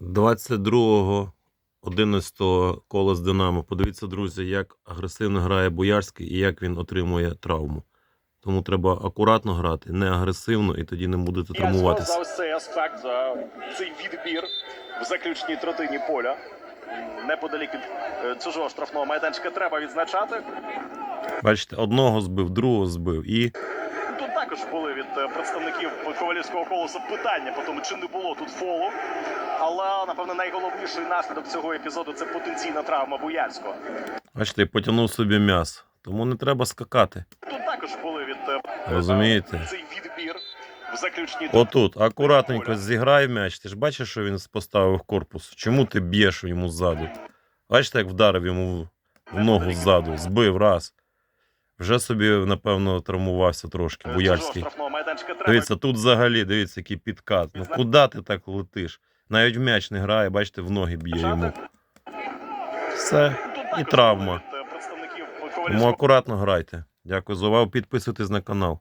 22-го 11-го коло з Динамо. Подивіться, друзі, як агресивно грає Боярський і як він отримує травму. Тому треба акуратно грати, не агресивно, і тоді не будете за травмуватися. ось цей аспект, за цей відбір в заключній третині поля. Неподалік від е, чужого штрафного майданчика треба відзначати. Бачите, одного збив, другого збив. І Тут також були від е, представників ковалівського колосу питання по тому, чи не було тут фолу. Напевно найголовніший наслідок цього епізоду це потенційна травма Буяльського. бачите, потягнув собі м'ясо. Тому не треба скакати. Тут також були від е, Розумієте? цей відбір в заключній Отут, акуратненько зіграй м'яч. Ти ж бачиш, що він поставив корпус. Чому ти б'єш йому ззаду? Бачите, як вдарив йому в- ногу ззаду, збив раз. Вже собі, напевно, травмувався трошки, е, Буяльський. штрафного майданчика треба Дивіться, тут взагалі, дивіться, який підкат. Ну куди ти так летиш? Навіть в м'яч не грає, бачите, в ноги б'є йому. Все. І травма. е, Тому акуратно грайте. Дякую за увагу. Підписуйтесь на канал.